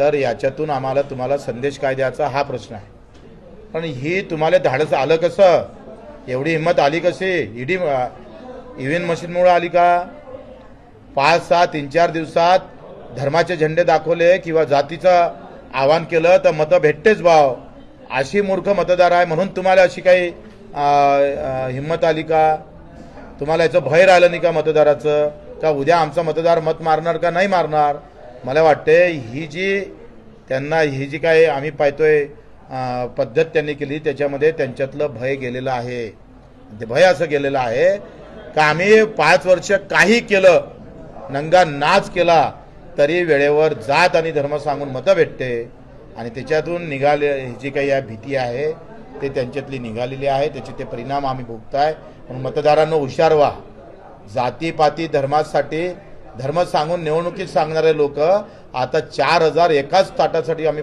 तर याच्यातून आम्हाला तुम्हाला संदेश काय द्यायचा हा प्रश्न आहे. पण ही तुम्हाला धाडस आलं कसं? एवढी हिंमत आली कशी? ईडी ईव्हीएम मशीनमुळं आली का? पाच सहा तीन चार दिवसात धर्माचे झेंडे दाखवले किंवा जातीचं आवाहन केलं तर मतं भेटतेच भाव. अशी मूर्ख मतदार आहे म्हणून तुम्हाला अशी काही हिंमत आली का? तुम्हाला याचं भय राहिलं नाही का मतदाराचं? का उद्या आमचा मतदार मत मारणार का नाही मारणार? मला वाटते ही जी त्यांना ही जी काय आम्ही पाहतोय पद्धत त्यांनी केली त्याच्यामध्ये त्यांच्यातलं भय गेलेलं आहे. ते भय असं गेलेलं आहे का आम्ही पाच वर्ष काही केलं नंगा नाच केला तरी वेळेवर जात आणि धर्म सांगून मतं भेटते आणि त्याच्यातून निघाले ही जी काही या भीती आहे ते त्यांच्यातली निघालेली आहे त्याचे ते परिणाम आम्ही भोगताय. म्हणून मतदारांना हुशार व्हा. जातीपाती धर्मासाठी धर्म सांगून निवडणुकीत सांगणारे लोक आता चार हजार एकाच ताटासाठी आम्ही